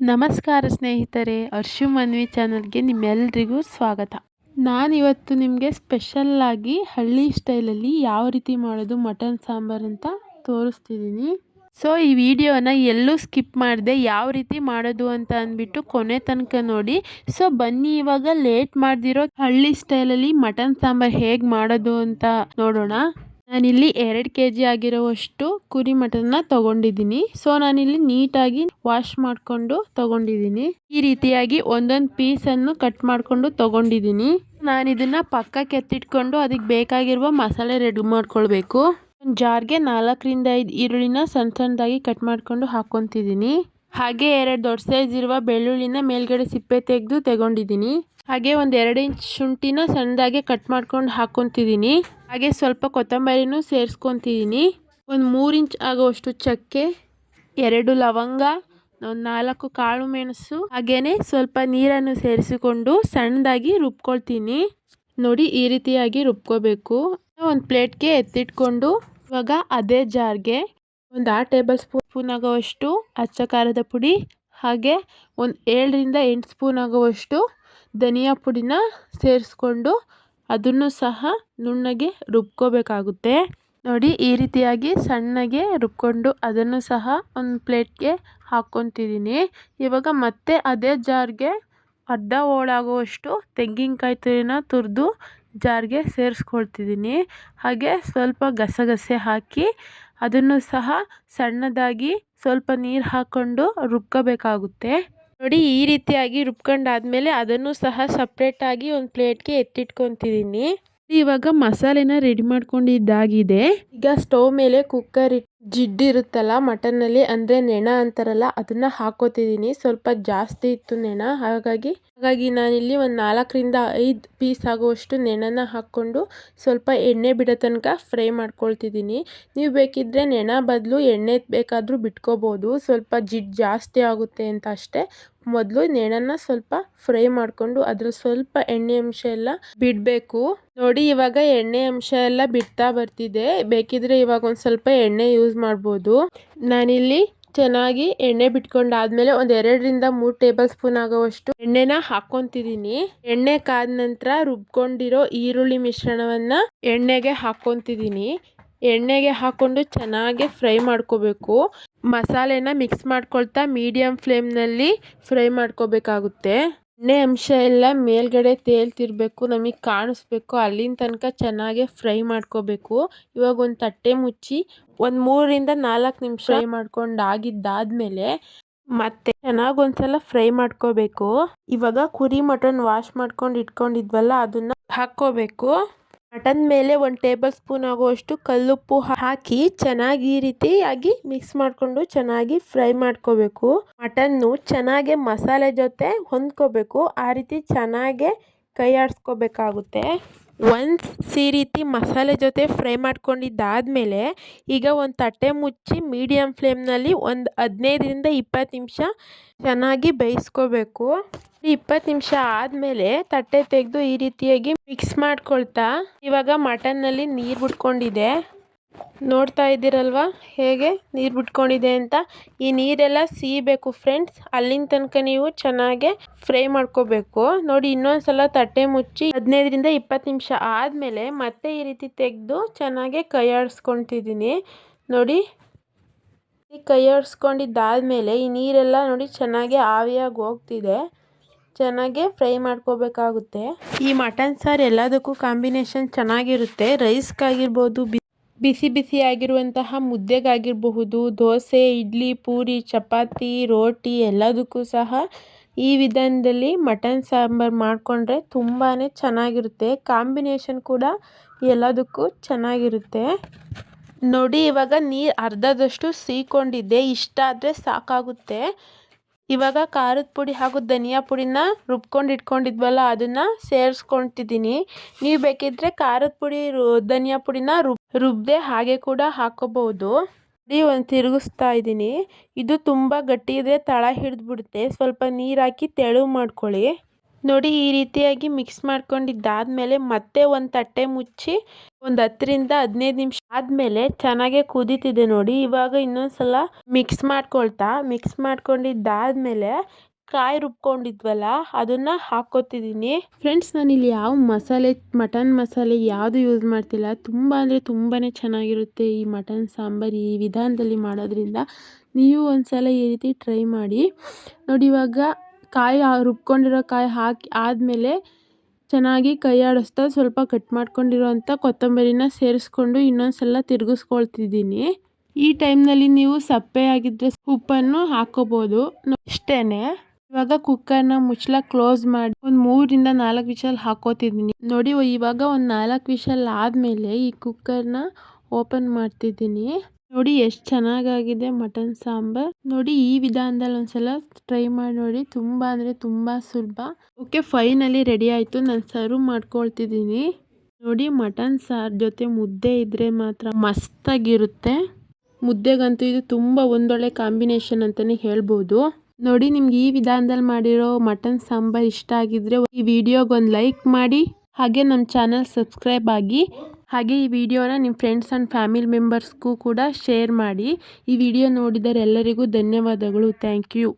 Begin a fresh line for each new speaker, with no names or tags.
ನಮಸ್ಕಾರ ಸ್ನೇಹಿತರೆ ಅರ್ಶು ಮನ್ವಿ ಚಾನಲ್ಗೆ ನಿಮ್ಮೆಲ್ರಿಗೂ ಸ್ವಾಗತ. ನಾನಿವತ್ತು ನಿಮಗೆ ಸ್ಪೆಷಲ್ಲಾಗಿ ಹಳ್ಳಿ ಸ್ಟೈಲಲ್ಲಿ ಯಾವ ರೀತಿ ಮಾಡೋದು ಮಟನ್ ಸಾಂಬಾರ್ ಅಂತ ತೋರಿಸ್ತಿದ್ದೀನಿ ಸೊ ಈ ವಿಡಿಯೋನ ಎಲ್ಲೂ ಸ್ಕಿಪ್ ಮಾಡಿದೆ ಯಾವ ರೀತಿ ಮಾಡೋದು ಅಂತ ಅಂದ್ಬಿಟ್ಟು ಕೊನೆ ತನಕ ನೋಡಿ. ಸೊ ಬನ್ನಿ ಇವಾಗ ಲೇಟ್ ಮಾಡ್ದಿರೋ ಹಳ್ಳಿ ಸ್ಟೈಲಲ್ಲಿ ಮಟನ್ ಸಾಂಬಾರು ಹೇಗೆ ಮಾಡೋದು ಅಂತ ನೋಡೋಣ. ನಾನಿಲ್ಲಿ ಎರಡು ಕೆ ಜಿ ಆಗಿರುವಷ್ಟು ಕುರಿ ಮಟನ್ನ ತಗೊಂಡಿದ್ದೀನಿ. ಸೊ ನಾನಿಲ್ಲಿ ನೀಟಾಗಿ ವಾಶ್ ಮಾಡಿಕೊಂಡು ತಗೊಂಡಿದ್ದೀನಿ. ಈ ರೀತಿಯಾಗಿ ಒಂದೊಂದು ಪೀಸನ್ನು ಕಟ್ ಮಾಡಿಕೊಂಡು ತಗೊಂಡಿದ್ದೀನಿ. ನಾನು ಇದನ್ನ ಪಕ್ಕಕ್ಕೆ ಎತ್ತಿಟ್ಕೊಂಡು ಅದಕ್ಕೆ ಬೇಕಾಗಿರುವ ಮಸಾಲೆ ರೆಡಿ ಮಾಡ್ಕೊಳ್ಬೇಕು. ಜಾರ್ಗೆ ನಾಲ್ಕರಿಂದ ಐದು ಈರುಳ್ಳಿನ ಸಣ್ಣ ಸಣ್ಣದಾಗಿ ಕಟ್ ಮಾಡಿಕೊಂಡು ಹಾಕೊತಿದ್ದೀನಿ ಹಾಗೆ ಎರಡು ದೊಡ್ಡ ಸೈಜ್ ಇರುವ ಬೆಳ್ಳುಳ್ಳಿನ ಮೇಲ್ಗಡೆ ಸಿಪ್ಪೆ ತೆಗೆದು ತಗೊಂಡಿದ್ದೀನಿ. ಹಾಗೆ ಒಂದು ಎರಡು ಇಂಚ್ ಶುಂಠಿನ ಸಣ್ಣದಾಗಿ ಕಟ್ ಮಾಡ್ಕೊಂಡು ಹಾಕೊತಿದ್ದೀನಿ ಹಾಗೆ ಸ್ವಲ್ಪ ಕೊತ್ತಂಬರಿನೂ ಸೇರಿಸ್ಕೊತಿದ್ದೀನಿ ಒಂದು ಮೂರು ಇಂಚ್ ಆಗುವಷ್ಟು ಚಕ್ಕೆ, ಎರಡು ಲವಂಗ, ಒಂದು ನಾಲ್ಕು ಕಾಳು ಮೆಣಸು ಹಾಗೆಯೇ ಸ್ವಲ್ಪ ನೀರನ್ನು ಸೇರಿಸಿಕೊಂಡು ಸಣ್ಣದಾಗಿ ರುಬ್ಕೊಳ್ತೀನಿ. ನೋಡಿ ಈ ರೀತಿಯಾಗಿ ರುಬ್ಕೋಬೇಕು. ಒಂದು ಪ್ಲೇಟ್ಗೆ ಎತ್ತಿಟ್ಕೊಂಡು ಇವಾಗ ಅದೇ ಜಾರ್ಗೆ ಒಂದು ಆರು ಟೇಬಲ್ ಸ್ಪೂನ್ ಸ್ಪೂನ್ ಆಗುವಷ್ಟು ಅಚ್ಚ ಖಾರದ ಪುಡಿ, ಹಾಗೆ ಒಂದು ಏಳರಿಂದ ಎಂಟು ಸ್ಪೂನ್ ಆಗುವಷ್ಟು ಧನಿಯಾ ಪುಡಿನ ಸೇರಿಸ್ಕೊಂಡು ಅದನ್ನು ಸಹ ನುಣ್ಣಗೆ ರುಬ್ಕೋಬೇಕಾಗುತ್ತೆ. ನೋಡಿ, ಈ ರೀತಿಯಾಗಿ ಸಣ್ಣಗೆ ರುಬ್ಕೊಂಡು ಅದನ್ನು ಸಹ ಒಂದು ಪ್ಲೇಟ್ಗೆ ಹಾಕ್ಕೊತಿದ್ದೀನಿ. ಇವಾಗ ಮತ್ತೆ ಅದೇ ಜಾರ್ಗೆ ಅರ್ಧ ಹೋಳಾಗುವಷ್ಟು ತೆಂಗಿನಕಾಯಿ ತುರಿನ ತುರಿದು ಜಾರ್ಗೆ ಸೇರಿಸ್ಕೊಳ್ತಿದ್ದೀನಿ. ಹಾಗೆ ಸ್ವಲ್ಪ ಗಸಗಸೆ ಹಾಕಿ ಅದನ್ನು ಸಹ ಸಣ್ಣದಾಗಿ ಸ್ವಲ್ಪ ನೀರು ಹಾಕ್ಕೊಂಡು ರುಬ್ಕೋಬೇಕಾಗುತ್ತೆ. ನೋಡಿ, ಈ ರೀತಿಯಾಗಿ ರುಬ್ಕೊಂಡಾದ್ಮೇಲೆ ಅದನ್ನು ಸಹ ಸಪ್ರೇಟಾಗಿ ಒಂದು ಪ್ಲೇಟ್ಗೆ ಎತ್ತಿಟ್ಕೊತಿದ್ದೀನಿ ಇವಾಗ ಮಸಾಲೆನ ರೆಡಿ ಮಾಡ್ಕೊಂಡಿದ್ದಾಗಿದೆ. ಈಗ ಸ್ಟವ್ ಮೇಲೆ ಕುಕ್ಕರ್ ಜಿಡ್ಡು ಇರುತ್ತಲ್ಲ ಮಟನಲ್ಲಿ ಅಂದರೆ ನೆಣ ಅಂತಾರಲ್ಲ, ಅದನ್ನ ಹಾಕ್ಕೋತಿದ್ದೀನಿ ಸ್ವಲ್ಪ ಜಾಸ್ತಿ ಇತ್ತು ನೆಣ, ಹಾಗಾಗಿ ಹಾಗಾಗಿ ನಾನಿಲ್ಲಿ ಒಂದು ನಾಲ್ಕರಿಂದ ಐದು ಪೀಸ್ ಆಗುವಷ್ಟು ನೆಣನ ಹಾಕ್ಕೊಂಡು ಸ್ವಲ್ಪ ಎಣ್ಣೆ ಬಿಡೋ ತನಕ ಫ್ರೈ ಮಾಡ್ಕೊಳ್ತಿದ್ದೀನಿ. ನೀವು ಬೇಕಿದ್ದರೆ ನೆಣ ಬದಲು ಎಣ್ಣೆ ಬೇಕಾದರೂ ಬಿಟ್ಕೋಬೋದು. ಸ್ವಲ್ಪ ಜಿಡ್ಡು ಜಾಸ್ತಿ ಆಗುತ್ತೆ ಅಂತ ಅಷ್ಟೇ. ಮೊದಲು ನೆಣನ ಸ್ವಲ್ಪ ಫ್ರೈ ಮಾಡಿಕೊಂಡು ಅದ್ರ ಸ್ವಲ್ಪ ಎಣ್ಣೆ ಅಂಶ ಎಲ್ಲ ಬಿಡಬೇಕು. ನೋಡಿ ಇವಾಗ ಎಣ್ಣೆ ಅಂಶ ಎಲ್ಲ ಬಿಡ್ತಾ ಬರ್ತಿದೆ. ಬೇಕಿದ್ರೆ ಇವಾಗ ಒಂದು ಸ್ವಲ್ಪ ಎಣ್ಣೆ ಯೂಸ್ ಮಾಡ್ಬೋದು. ನಾನಿಲ್ಲಿ ಚೆನ್ನಾಗಿ ಎಣ್ಣೆ ಬಿಟ್ಕೊಂಡಾದ್ಮೇಲೆ ಒಂದು ಎರಡರಿಂದ ಮೂರು ಟೇಬಲ್ ಸ್ಪೂನ್ ಆಗೋವಷ್ಟು ಎಣ್ಣೆನ ಹಾಕ್ಕೊಂತಿದ್ದೀನಿ ಎಣ್ಣೆ ಕಾದ ನಂತರ ರುಬ್ಕೊಂಡಿರೋ ಈರುಳ್ಳಿ ಮಿಶ್ರಣವನ್ನ ಎಣ್ಣೆಗೆ ಹಾಕೊತಿದ್ದೀನಿ ಎಣ್ಣೆಗೆ ಹಾಕೊಂಡು ಚೆನ್ನಾಗಿ ಫ್ರೈ ಮಾಡ್ಕೋಬೇಕು. ಮಸಾಲೆನ ಮಿಕ್ಸ್ ಮಾಡ್ಕೊಳ್ತಾ ಮೀಡಿಯಮ್ ಫ್ಲೇಮ್ನಲ್ಲಿ ಫ್ರೈ ಮಾಡ್ಕೋಬೇಕಾಗುತ್ತೆ. ಎಣ್ಣೆ ಅಂಶ ಎಲ್ಲ ಮೇಲ್ಗಡೆ ತೇಲ್ತಿರಬೇಕು, ನಮಗೆ ಕಾಣಿಸ್ಬೇಕು, ಅಲ್ಲಿನ ತನಕ ಚೆನ್ನಾಗಿ ಫ್ರೈ ಮಾಡ್ಕೋಬೇಕು. ಇವಾಗ ಒಂದು ತಟ್ಟೆ ಮುಚ್ಚಿ ಒಂದು ಮೂರರಿಂದ ನಾಲ್ಕು ನಿಮಿಷ ಫ್ರೈ ಮಾಡ್ಕೊಂಡು ಆಗಿದ್ದಾದ್ಮೇಲೆ ಮತ್ತೆ ಚೆನ್ನಾಗಿ ಒಂದ್ಸಲ ಫ್ರೈ ಮಾಡ್ಕೋಬೇಕು. ಇವಾಗ ಕುರಿ ಮಟನ್ ವಾಶ್ ಮಾಡ್ಕೊಂಡು ಇಟ್ಕೊಂಡಿದ್ವಲ್ಲ, ಅದನ್ನ ಹಾಕ್ಕೋಬೇಕು. ಮಟನ್ ಮೇಲೆ ಒಂದು ಟೇಬಲ್ ಸ್ಪೂನ್ ಆಗುವಷ್ಟು ಕಲ್ಲುಪ್ಪು ಹಾಕಿ ಚೆನ್ನಾಗಿ ಈ ರೀತಿಯಾಗಿ ಮಿಕ್ಸ್ ಮಾಡಿಕೊಂಡು ಚೆನ್ನಾಗಿ ಫ್ರೈ ಮಾಡ್ಕೋಬೇಕು. ಮಟನ್ನು ಚೆನ್ನಾಗಿ ಮಸಾಲೆ ಜೊತೆ ಹೊಂದ್ಕೋಬೇಕು. ಆ ರೀತಿ ಚೆನ್ನಾಗೆ ಕೈ ಆಡಿಸ್ಕೋಬೇಕಾಗುತ್ತೆ. ಒನ್ಸ್ ಈ ರೀತಿ ಮಸಾಲೆ ಜೊತೆ ಫ್ರೈ ಮಾಡ್ಕೊಂಡಿದ್ದಾದಮೇಲೆ ಈಗ ಒಂದು ತಟ್ಟೆ ಮುಚ್ಚಿ ಮೀಡಿಯಮ್ ಫ್ಲೇಮ್ನಲ್ಲಿ ಒಂದು ಹದಿನೈದರಿಂದ ಇಪ್ಪತ್ತು ನಿಮಿಷ ಚೆನ್ನಾಗಿ ಬೇಯಿಸ್ಕೋಬೇಕು. ಇಪ್ಪತ್ತು ನಿಮಿಷ ಆದಮೇಲೆ ತಟ್ಟೆ ತೆಗೆದು ಈ ರೀತಿಯಾಗಿ ಮಿಕ್ಸ್ ಮಾಡ್ಕೊಳ್ತಾ, ಇವಾಗ ಮಟನ್ನಲ್ಲಿ ನೀರು ಬಿಟ್ಕೊಂಡಿದೆ. ನೋಡ್ತಾ ಇದ್ದೀರಲ್ವಾ ಹೇಗೆ ನೀರು ಬಿಟ್ಕೊಂಡಿದೆ ಅಂತ? ಈ ನೀರೆಲ್ಲ ಸೀಬೇಕು ಫ್ರೆಂಡ್ಸ್ ಅಲ್ಲಿನ ತನಕ ನೀವು ಚೆನ್ನಾಗೆ ಫ್ರೈ ಮಾಡ್ಕೋಬೇಕು. ನೋಡಿ ಇನ್ನೊಂದ್ಸಲ ತಟ್ಟೆ ಮುಚ್ಚಿ ಹದಿನೈದರಿಂದ ಇಪ್ಪತ್ತು ನಿಮಿಷ ಆದಮೇಲೆ ಮತ್ತೆ ಈ ರೀತಿ ತೆಗೆದು ಚೆನ್ನಾಗೆ ಕೈ ನೋಡಿ, ಈ ಕೈ ಈ ನೀರೆಲ್ಲ ನೋಡಿ ಚೆನ್ನಾಗಿ ಆವಿಯಾಗಿ ಹೋಗ್ತಿದೆ. ಚೆನ್ನಾಗಿ ಫ್ರೈ ಮಾಡ್ಕೋಬೇಕಾಗುತ್ತೆ. ಈ ಮಟನ್ ಸಾರು ಎಲ್ಲದಕ್ಕೂ ಕಾಂಬಿನೇಷನ್ ಚೆನ್ನಾಗಿರುತ್ತೆ. ರೈಸ್ಗಾಗಿರ್ಬೋದು ಬಿಸಿ ಬಿಸಿಯಾಗಿರುವಂತಹ ಮುದ್ದೆಗಾಗಿರಬಹುದು, ದೋಸೆ, ಇಡ್ಲಿ, ಪೂರಿ, ಚಪಾತಿ, ರೋಟಿ ಎಲ್ಲದಕ್ಕೂ ಸಹ ಈ ವಿಧಾನದಲ್ಲಿ ಮಟನ್ ಸಾಂಬಾರು ಮಾಡಿಕೊಂಡ್ರೆ ತುಂಬಾ ಚೆನ್ನಾಗಿರುತ್ತೆ. ಕಾಂಬಿನೇಷನ್ ಕೂಡ ಎಲ್ಲದಕ್ಕೂ ಚೆನ್ನಾಗಿರುತ್ತೆ. ನೋಡಿ, ಇವಾಗ ನೀರು ಅರ್ಧದಷ್ಟು ಸೀಕೊಂಡಿದ್ದೆ. ಇಷ್ಟ ಆದರೆ ಸಾಕಾಗುತ್ತೆ. ಇವಾಗ ಖಾರದ ಪುಡಿ ಹಾಗೂ ಧನಿಯಾ ಪುಡಿನ ರುಬ್ಕೊಂಡು ಇಟ್ಕೊಂಡಿದ್ವಲ್ಲ, ಅದನ್ನು ಸೇರಿಸ್ಕೊತಿದ್ದೀನಿ ನೀವು ಬೇಕಿದ್ದರೆ ಖಾರದ ಪುಡಿ, ರು, ಧನಿಯಾ ಪುಡಿನ ರುಬ್ ರುಬ್ಬದೆ ಹಾಗೆ ಕೂಡ ಹಾಕೋಬಹುದು. ಪುಡಿ ಒಂದು ತಿರುಗಿಸ್ತಾ ಇದ್ದೀನಿ ಇದು ತುಂಬ ಗಟ್ಟಿ ಇದೆ, ತಳ ಹಿಡಿದ್ಬಿಡುತ್ತೆ. ಸ್ವಲ್ಪ ನೀರು ಹಾಕಿ ತೆಳು ಮಾಡ್ಕೊಳ್ಳಿ. ನೋಡಿ ಈ ರೀತಿಯಾಗಿ ಮಿಕ್ಸ್ ಮಾಡ್ಕೊಂಡಿದ್ದಾದ್ಮೇಲೆ ಮತ್ತೆ ಒಂದು ತಟ್ಟೆ ಮುಚ್ಚಿ ಒಂದು ಹತ್ತರಿಂದ ಹದಿನೈದು ನಿಮಿಷ ಆದಮೇಲೆ ಚೆನ್ನಾಗೆ ಕುದೀತಿದೆ ನೋಡಿ. ಇವಾಗ ಇನ್ನೊಂದ್ಸಲ ಮಿಕ್ಸ್ ಮಾಡ್ಕೊಳ್ತಾ ಮಿಕ್ಸ್ ಮಾಡ್ಕೊಂಡಿದ್ದಾದ್ಮೇಲೆ ಕಾಯಿ ರುಬ್ಕೊಂಡಿದ್ವಲ್ಲ, ಅದನ್ನು ಹಾಕ್ಕೊತಿದ್ದೀನಿ ಫ್ರೆಂಡ್ಸ್ ನಾನಿಲ್ಲಿ ಯಾವ ಮಸಾಲೆ, ಮಟನ್ ಮಸಾಲೆ ಯಾವುದು ಯೂಸ್ ಮಾಡ್ತಿಲ್ಲ. ತುಂಬ ಅಂದರೆ ತುಂಬಾ ಚೆನ್ನಾಗಿರುತ್ತೆ ಈ ಮಟನ್ ಸಾಂಬಾರು ಈ ವಿಧಾನದಲ್ಲಿ ಮಾಡೋದ್ರಿಂದ. ನೀವು ಒಂದ್ಸಲ ಈ ರೀತಿ ಟ್ರೈ ಮಾಡಿ. ನೋಡಿ ಇವಾಗ ಕಾಯಿ ರುಬ್ಕೊಂಡಿರೋ ಕಾಯಿ ಹಾಕಿ ಆದಮೇಲೆ ಚೆನ್ನಾಗಿ ಕೈ ಆಡಿಸ್ತಾ ಸ್ವಲ್ಪ ಕಟ್ ಮಾಡ್ಕೊಂಡಿರೋವಂಥ ಕೊತ್ತಂಬರಿನ ಸೇರಿಸ್ಕೊಂಡು ಇನ್ನೊಂದು ಸಲ ತಿರುಗಿಸ್ಕೊಳ್ತಿದ್ದೀನಿ. ಈ ಟೈಮ್ನಲ್ಲಿ ನೀವು ಸಪ್ಪೆ ಆಗಿದ್ದರೆ ಉಪ್ಪನ್ನು ಹಾಕೋಬೋದು. ಇಷ್ಟೇ ಇವಾಗ ಕುಕ್ಕರ್ನ ಮುಚ್ಚಳ ಕ್ಲೋಸ್ ಮಾಡಿ ಒಂದು ಮೂರಿಂದ ನಾಲ್ಕು ವಿಷಲ್ ಹಾಕೋತಿದ್ದೀನಿ. ನೋಡಿ, ಇವಾಗ ಒಂದು ನಾಲ್ಕು ವಿಷಲ್ ಆದಮೇಲೆ ಈ ಕುಕ್ಕರ್ನ ಓಪನ್ ಮಾಡ್ತಿದ್ದೀನಿ. ನೋಡಿ ಎಷ್ಟು ಚೆನ್ನಾಗಾಗಿದೆ ಮಟನ್ ಸಾಂಬಾರ್. ನೋಡಿ ಈ ವಿಧಾನದಲ್ಲಿ ಒಂದ್ಸಲ ಟ್ರೈ ಮಾಡಿ ನೋಡಿ. ತುಂಬಾ ಅಂದ್ರೆ ತುಂಬಾ ಸುಲಭ. ಓಕೆ ಫೈನಲಿ ರೆಡಿ ಆಯ್ತು. ನಾನು ಸರ್ವ್ ಮಾಡ್ಕೊಳ್ತಿದ್ದೀನಿ. ನೋಡಿ ಮಟನ್ ಸಾರ್ ಜೊತೆ ಮುದ್ದೆ ಇದ್ರೆ ಮಾತ್ರ ಮಸ್ತಾಗಿರುತ್ತೆ. ಮುದ್ದೆಗಂತೂ ಇದು ತುಂಬಾ ಒಂದೊಳ್ಳೆ ಕಾಂಬಿನೇಷನ್ ಅಂತಾನೆ ಹೇಳ್ಬೋದು. ನೋಡಿ ನಿಮ್ಗೆ ಈ ವಿಧಾನದಲ್ಲಿ ಮಾಡಿರೋ ಮಟನ್ ಸಾಂಬಾರ್ ಇಷ್ಟ ಆಗಿದ್ರೆ ಈ ವಿಡಿಯೋಗೊಂದು ಲೈಕ್ ಮಾಡಿ. ಹಾಗೆ ನಮ್ಮ ಚಾನಲ್ ಸಬ್ಸ್ಕ್ರೈಬ್ ಆಗಿ. ಹಾಗೆ ಈ ವಿಡಿಯೋನ ನಿಮ್ಮ ಫ್ರೆಂಡ್ಸ್ ಆ್ಯಂಡ್ ಫ್ಯಾಮಿಲಿ ಮೆಂಬರ್ಸ್ಗೂ ಕೂಡ ಶೇರ್ ಮಾಡಿ ಈ ವಿಡಿಯೋ ನೋಡಿದರೆ ಎಲ್ಲರಿಗೂ ಧನ್ಯವಾದಗಳು. Thank you